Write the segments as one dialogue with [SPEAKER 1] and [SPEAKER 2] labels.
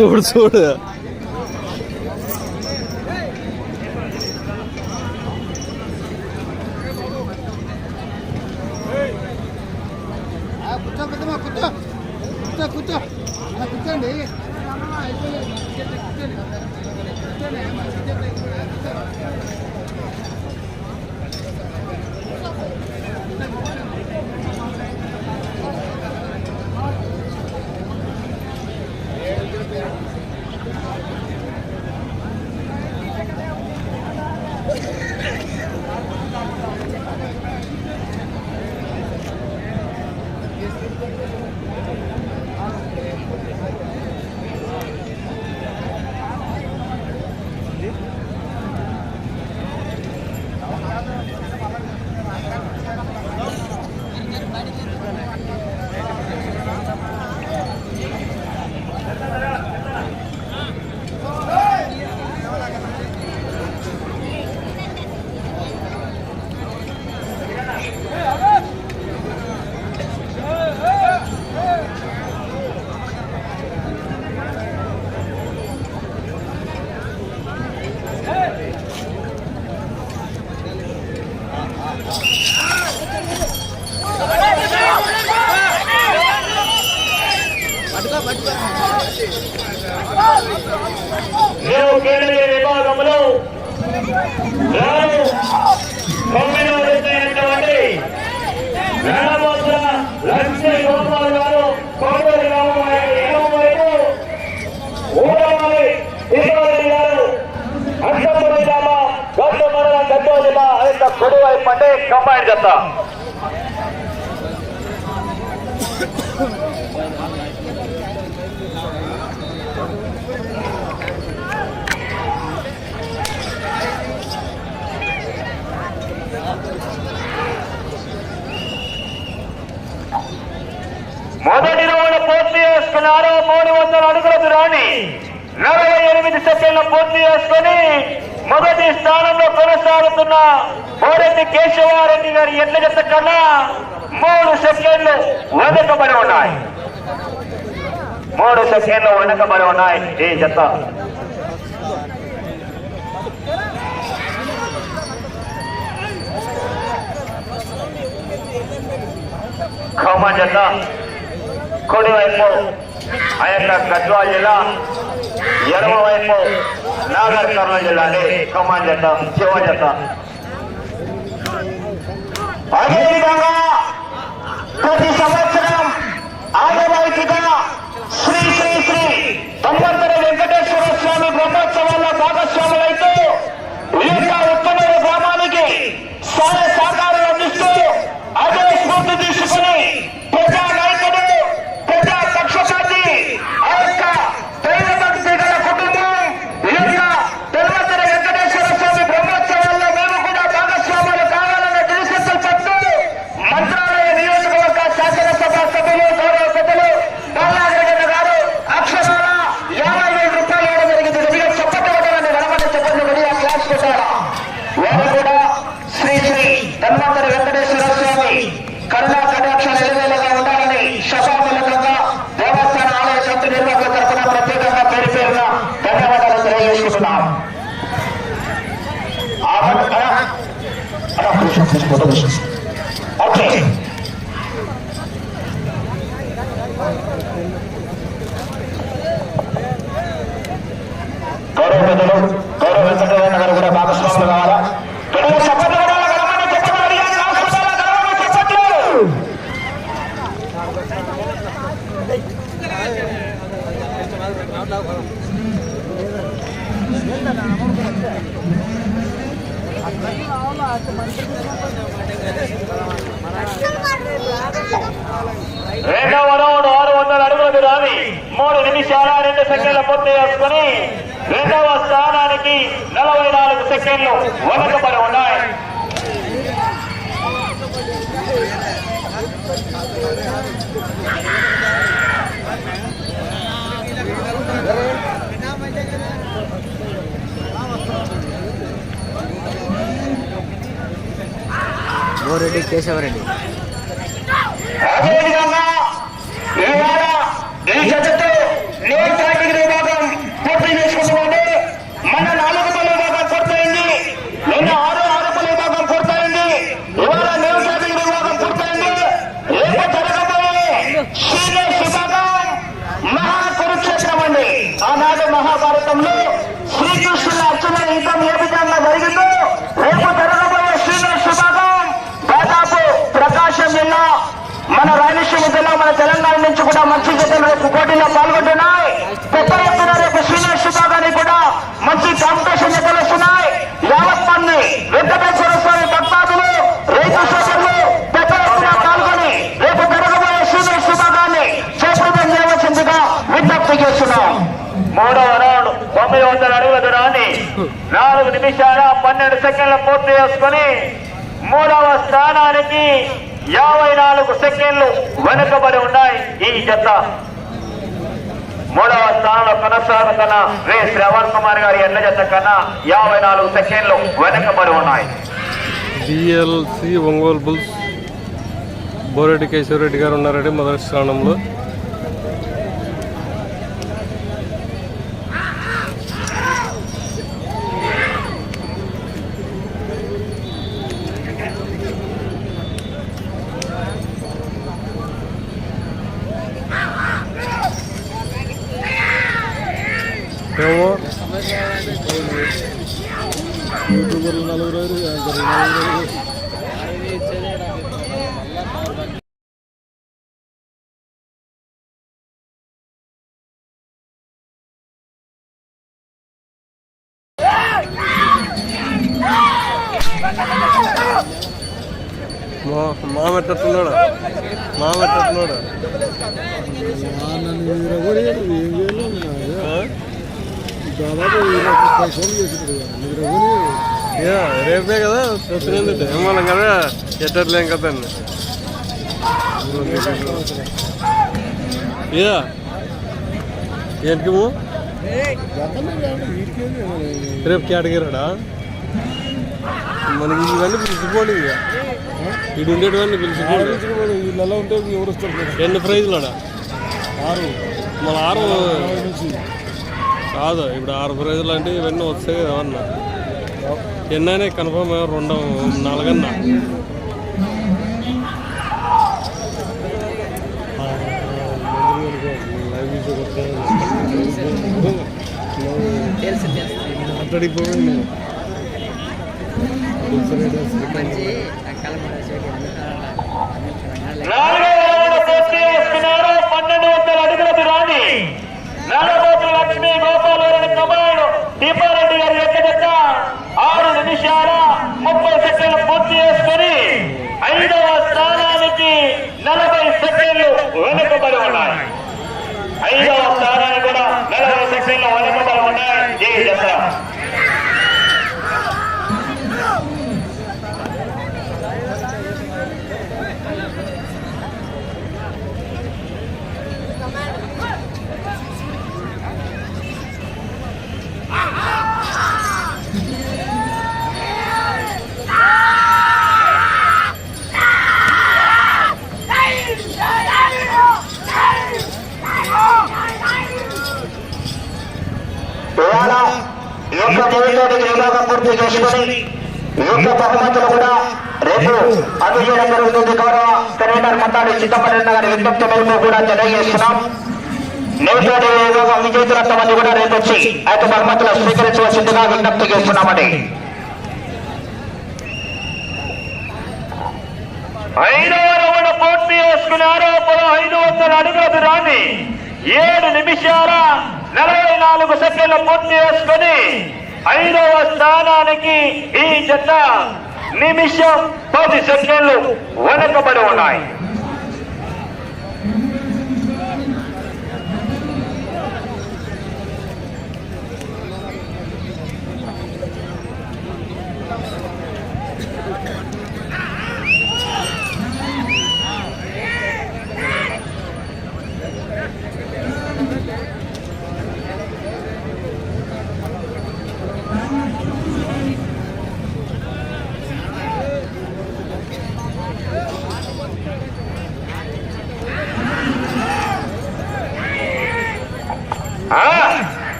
[SPEAKER 1] చూడు చూడు
[SPEAKER 2] ಕೊಡುವ ಪಂಡೆ ಕಂಬೈನ್ ಜತ್ತ నలభై ఎనిమిది సెకండ్లు పూర్తి చేసుకొని మొదటి స్థానంలో కొనసాగుతున్న బోరెడ్డి కేశవారెడ్డి గారి ఎడ్ల జత కన్నా మూడు సెకండ్లు వెనకబడి ఉన్నాయి. మూడు సెకండ్లు వెనకబడి ఉన్నాయి ఈ జత. ఖమ్మం జత. కొడివైపు ఆ యొక్క కద్వా జిల్లా ఎడమవైపు నాగర్ కర్నూలు జిల్లాని కమాండ్ చేద్దాం సేవ చేద్దాం అదేవిధంగా ప్రతి సంవత్సరం ఆదివారిగా శ్రీ శ్రీ శ్రీ తమ్మర వెంకటేశ్వర స్వామి బ్రహ్మోత్సవాల్లో భాగస్వాములైతే ఈ యొక్క ఉత్తమ గ్రామానికి సాయ মতামত సెకండ్లు వెనకబడి ఉన్నాయి.
[SPEAKER 1] మోరెడ్డి కేశవరెడ్డి.
[SPEAKER 2] అదేవిధంగా
[SPEAKER 1] నచ్చిన యుద్ధం ఏ విధంగా జరిగిందో. రేపు జరగబోయే సీనియర్ విభాగం దాదాపు ప్రకాశం జిల్లా మన రాయలసీమ జిల్లా మన తెలంగాణ నుంచి కూడా మంచి జతలు రేపు పోటీలో పాల్గొంటున్నాయి పెద్ద ఎత్తున రేపు సీనియర్ విభాగానికి కూడా మంచి కాంపిటీషన్ జతలు వస్తున్నాయి యావత్ మంది వెంకటేశ్వర స్వామి భక్తాదులు రైతు సోదరులు పెద్ద ఎత్తున పాల్గొని రేపు జరగబోయే సీనియర్ విభాగాన్ని చేపట్టం చేయవలసిందిగా విజ్ఞప్తి చేస్తున్నాం మూడవ రౌండ్ తొమ్మిది వందల అడుగుల దూరాన్ని నాలుగు నిమిషాల పన్నెండు సెకండ్ల పూర్తి చేసుకుని మూడవ స్థానానికి యాభై నాలుగు సెకండ్లు వెనుకబడి ఉన్నాయి ఈ జత మూడవ స్థానంలో కొనసాగుతున్న రే శ్రవణ్ కుమార్ గారి ఎన్న జత కన్నా యాభై నాలుగు సెకండ్లు వెనుకబడి ఉన్నాయి.
[SPEAKER 3] డిఎల్సి ఒంగోలు బుల్స్ బోరెడ్డి కేశవరెడ్డి గారు ఉన్నారండి మొదటి స్థానంలో.
[SPEAKER 4] పైసలు చేసినాడు నిద్రపోయి
[SPEAKER 3] యా రేపే కదా చూసినందుకు ఏమన్నా కదా ఎట్టట్లేం కదా అని. యా. ఏంటికి రేపు కేటగిరాడా మనకి ఇవన్నీ పిలిచిపోండి ఇక. ఇటు ఉండేటివన్నీ పిలిచిపోండి
[SPEAKER 4] వీళ్ళలో ఉంటే ఎవరు వస్తారు
[SPEAKER 3] ఎన్ని ప్రైజ్లడా?
[SPEAKER 4] ఆరు.
[SPEAKER 3] మన ఆరు కాదు ఇప్పుడు ఆరు ప్రైజులు అంటే ఇవన్నీ వస్తాయి అన్న. ఎన్నైనా కన్ఫర్మ్ రెండు నాలుగన్నా.
[SPEAKER 4] మాట్లాడిపోయింది
[SPEAKER 1] నాలుగవ రౌండ్ పూర్తి పన్నెండు వందల అడుగుల దూరాన్ని నల్లబోతు లక్ష్మీ గోపాలవరం కమాండ్ దీపారెడ్డి గారి యొక్క జత ఆరు నిమిషాల ముప్పై సెకండ్లు పూర్తి చేసుకుని ఐదవ స్థానానికి నలభై సెకండ్లు వెనుకబడి ఉన్నాయి ఐదవ స్థానానికి కూడా నలభై సెకండ్లు వెనుకబడి ఉన్నాయి ఈ జత మూడుతోటి వినియోగం పూర్తి చేసుకుని యొక్క బహుమతులు కూడా రేపు అందజేయడం జరుగుతుంది గౌరవ కరీంనగర్ మొత్తాన్ని చిత్తపల్లి గారి విజ్ఞప్తి మేరకు కూడా తెలియజేస్తున్నాం. నేతోటి వినియోగం విజేతలంత మంది కూడా రేపు వచ్చి యొక్క బహుమతులు స్వీకరించవలసిందిగా విజ్ఞప్తి చేస్తున్నామని ఐదవ రౌండ్ పూర్తి చేసుకున్నారు ఐదు వందల అడుగుల దూరాన్ని ఏడు నిమిషాల నలభై నాలుగు సెకండ్లు పూర్తి చేసుకుని ఐదవ స్థానానికి ఈ జత నిమిషం పది సెకండ్లు వెనకబడి ఉన్నాయి.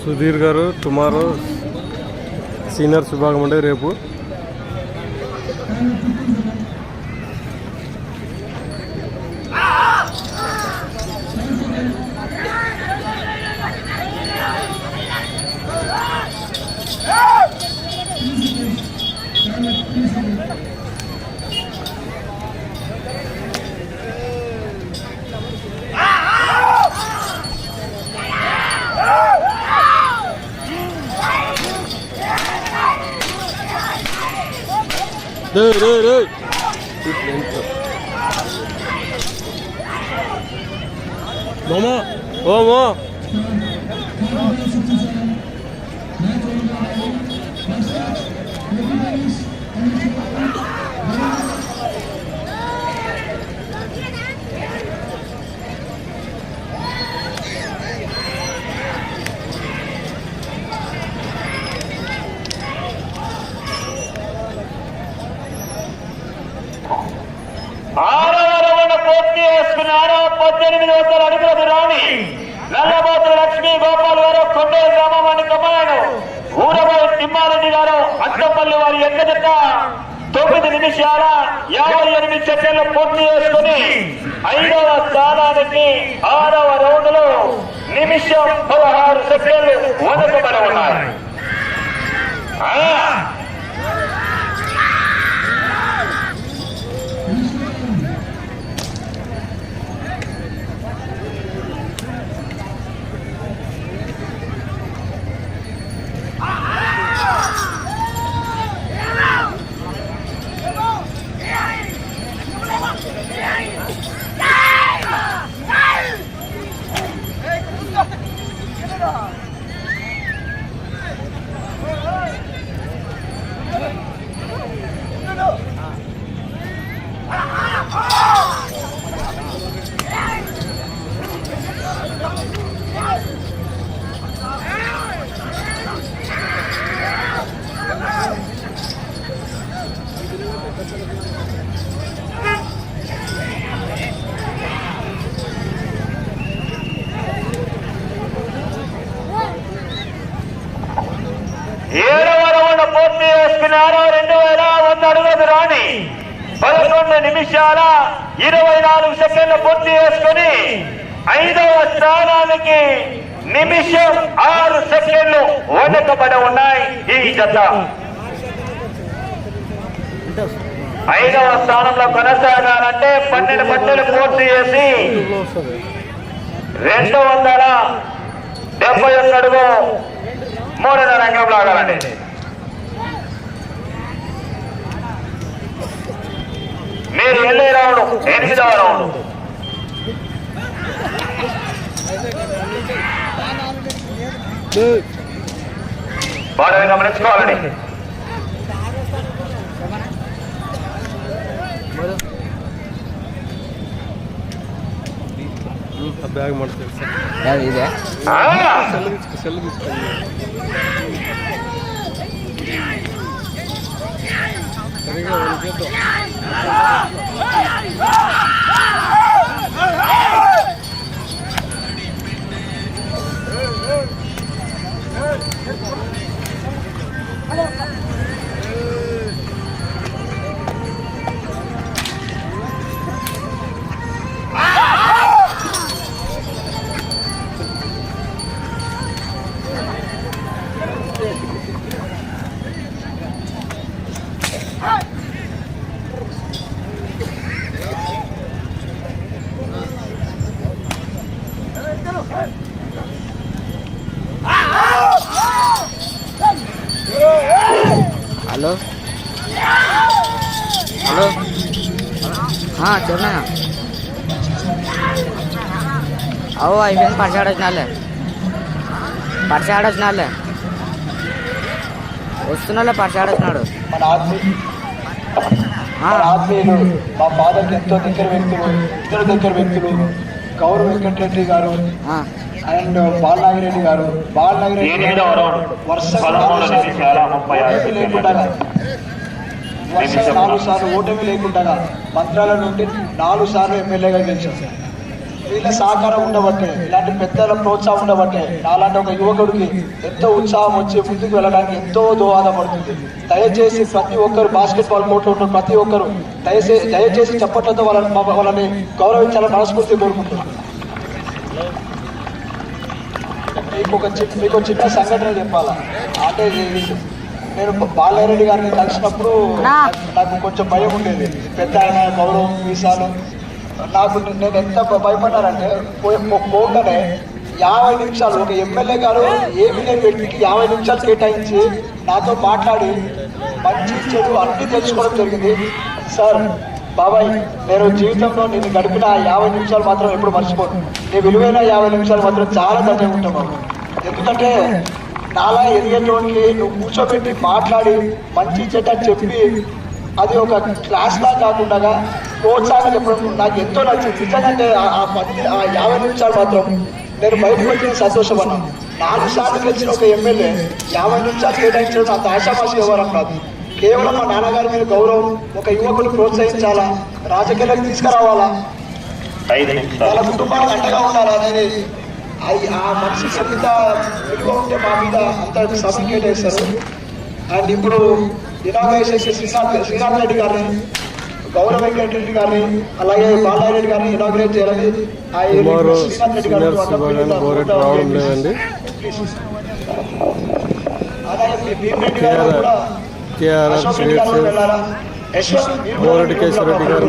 [SPEAKER 3] సుధీర్ గారు టుమారో సీనియర్స్ విభాగం అంటే రేపు.
[SPEAKER 1] Hey hey hey. పద్దెనిమిది వందల అడుగులకు రాణి నల్లబోతుల లక్ష్మీ గోపాల్ గారు కొండేరు గ్రామం అని కమాయను ఊరబాయి తిమ్మారెడ్డి గారు అంతపల్లి వారి ఎక్క తొమ్మిది నిమిషాల యాభై ఎనిమిది సెకండ్లు పూర్తి చేసుకుని ఐదవ స్థానానికి ఆరవ రౌండ్లో నిమిషం పదహారు సెకండ్లు వెనుకబడి ఉన్నాయి నిమిషాల ఇరవై నాలుగు సెకండ్లు పూర్తి చేసుకుని ఐదవ స్థానానికి నిమిషం ఆరు సెకండ్లు వెనకబడి ఉన్నాయి ఈ జత. ఐదవ స్థానంలో కొనసాగాలంటే పన్నెండు పట్టెలు పూర్తి చేసి రెండు వందల డెబ్బై ఒక్క అడుగు మూడున్నర రంగంలో ఆగాలండి మీరు వెళ్ళే రౌండ్ ఎనిమిదవ రౌండ్ బాగా గమనించుకోవాలండి
[SPEAKER 3] బ్యాగ్ మనకు తెలుసా
[SPEAKER 5] యాది ఇదే హలో? హలో? చెప్పనా? అవు అయిపోయింది పరిచాడు వచ్చినాలే పరిచాడు వచ్చినాలే వస్తున్నాలే పరిచాడు వచ్చినాడు
[SPEAKER 6] మన ఆత్మీ
[SPEAKER 5] ఆ,
[SPEAKER 6] మన ఆత్మీయులు మా ఫాదర్కి ఎంతో దగ్గర వ్యక్తులు ఇద్దరు దగ్గర వ్యక్తులు గౌరవ వెంకటరెడ్డి గారు అండ్ బాలనాగిరెడ్డి గారు బాలనాగిరెడ్డి
[SPEAKER 1] రౌండ్
[SPEAKER 6] వరుసగా ఓటమి లేకుండా వరుసగా నాలుగు సార్లు ఓటమి లేకుండా మంత్రాల నుండి నాలుగు సార్లు ఎమ్మెల్యేగా గెలిచారు వీళ్ళ సహకారం ఉండబట్టే ఇలాంటి పెద్దల ప్రోత్సాహం ఉండబట్టే నాలాంటి ఒక యువకుడికి ఎంతో ఉత్సాహం వచ్చి ముందుకు వెళ్ళడానికి ఎంతో దోహదపడుతుంది దయచేసి ప్రతి ఒక్కరు బాస్కెట్ బాల్ కోర్టులో ఉన్న ప్రతి ఒక్కరు దయచేసి దయచేసి చప్పట్లతో వాళ్ళని వాళ్ళని గౌరవించాలని మనస్ఫూర్తి కోరుకుంటున్నాను. మీకు ఒక మీకు ఒక చిన్న సంఘటన చెప్పాలా? అంటే నేను బాలరెడ్డి గారిని కలిసినప్పుడు నాకు కొంచెం భయం ఉండేది. పెద్ద ఆయన గౌరవం వీసాలు నాకు నేను ఎంత భయపడ్డానంటే పోగానే యాభై నిమిషాలు ఒక ఎమ్మెల్యే గారు ఏమి లేని వ్యక్తికి యాభై నిమిషాలు కేటాయించి నాతో మాట్లాడి మంచి చెడు అన్ని తెలుసుకోవడం జరిగింది. సార్ బాబాయ్ నేను జీవితంలో నేను గడిపిన యాభై నిమిషాలు మాత్రం ఎప్పుడు మర్చిపోను. నీ విలువైన యాభై నిమిషాలు మాత్రం చాలా ధన్యంగా ఉంటాం బాబు. ఎందుకంటే నాలా ఎదిగేటువంటి నువ్వు కూర్చోబెట్టి మాట్లాడి మంచి చెడ్డ చెప్పి అది ఒక క్లాస్ లా కాకుండా ప్రోత్సాహం చెప్పడం నాకు ఎంతో నచ్చింది. నిజంగా ఆ- పది ఆ యాభై నిమిషాలు మాత్రం నేను బయటకు వచ్చిన సంతోషపడ్డాను నాలుగు సార్లు గెలిచిన ఒక ఎమ్మెల్యే యాభై నిమిషాలు కేటాయించడం అంత ఆశామాషి వ్యవహారం కాదు. కేవలం మా నాన్నగారి మీద గౌరవం ఒక యువకులు ప్రోత్సహించాలా? రాజకీయాలకు తీసుకురావాలా?
[SPEAKER 1] ఐదు
[SPEAKER 6] వాళ్ళ
[SPEAKER 1] నిమిషాలు
[SPEAKER 6] కుటుంబానికి అండగా ఉండాలి అనేది అది ఆ మనిషి ఎంత విలువ ఉంటే మా మీద అంత సబ్మికేట్ చేస్తారు అండ్ ఇప్పుడు ఇనాగ్రేషన్ శ్రీనాథ్ శ్రీనాథ్ రెడ్డి గారిని గౌరవ వెంకట రెడ్డి గారిని అలాగే బాలారెడ్డి గారిని ఇనాగ్రేట్ చేయాలని శ్రీనాథ్ రెడ్డి గారిని అలాగే మీ భీమిరెడ్డి గారు కూడా
[SPEAKER 3] కేఆర్ఆర్
[SPEAKER 6] రెడ్డి గారు
[SPEAKER 3] స్వీట్స్
[SPEAKER 6] వెళ్ళారా
[SPEAKER 3] కేశవరెడ్డి గారు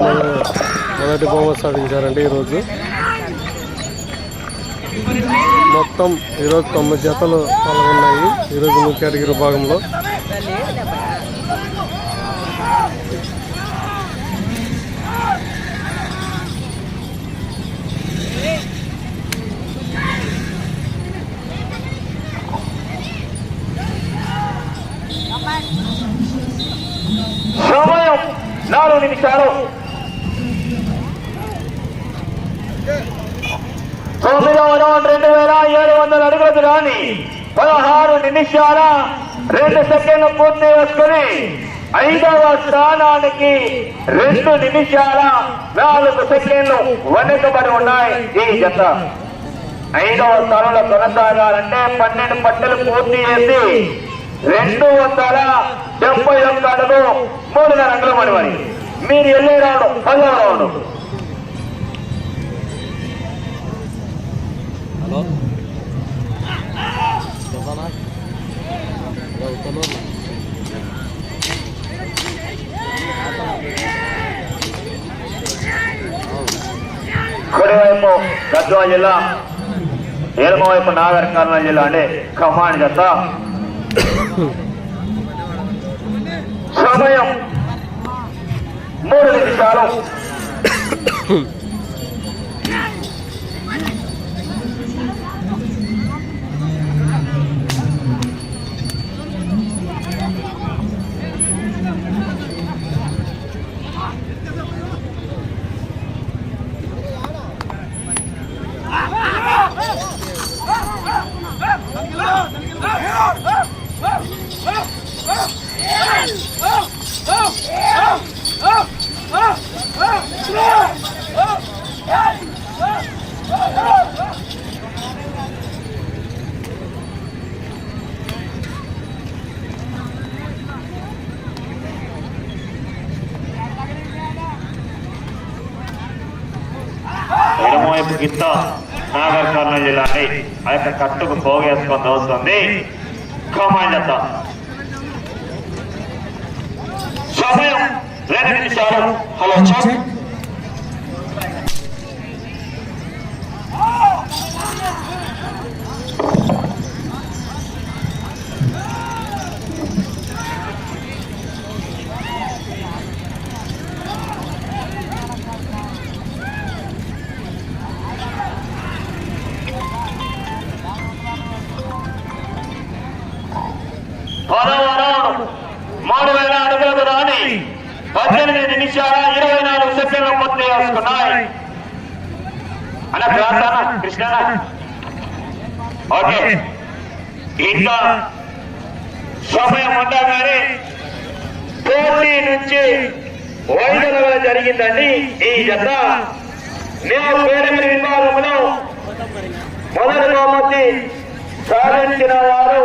[SPEAKER 3] మొదటి బహుమతి సాధించారండి ఈరోజు. మొత్తం ఈరోజు తొమ్మిది జతలు పాల్గొన్నాయి. ఈరోజు ముఖ్య కేటగిరీ భాగంలో
[SPEAKER 1] సమయం నాలుగు నిమిషాలు తొమ్మిదవ రౌండ్ రెండు వేల ఏడు వందల అడుగుల దూరాన్ని పదహారు నిమిషాల రెండు సెకండ్లు పూర్తి చేసుకుని ఐదవ స్థానానికి రెండు నిమిషాల నాలుగు సెకండ్లు వెనుకబడి ఉన్నాయి. ఈ జత ఐదవ స్థానంలో కొనసాగాలంటే పన్నెండు పట్టెలు పూర్తి చేసి రెండు వందల డెబ్బై ఒక్క అడుగు మూడున్నర అంగుళం అని మరి మీరు వెళ్ళే రౌండ్ పదవ రౌండ్. కుడివైపు గద్వా జిల్లా ఎడమ వైపు నాగర్ కర్నూలు జిల్లా అంటే ఖమ్మాన్ జత సమయం మూడు నిమిషాలు. గిత్త నాగర్ కర్నూలు జిల్లా అండి ఆ యొక్క కట్టుకు పోగేసుకొని వస్తుంది ఖమ్మాన్ జత సమయం రెండు నిమిషాలు. హలో పద్దెనిమిది నిమిషాల ఇరవై నాలుగు సెకండ్లు పూర్తి చేసుకున్నాయి. అన్న కృష్ణ ఓకే. ఇంకా సమయం ఉండగానే పోటీ నుంచి వైదొలగడం జరిగిందండి ఈ జత న్యూ కేటగిరీ విభాగంలో మొదటి బహుమతి సాధించిన వారు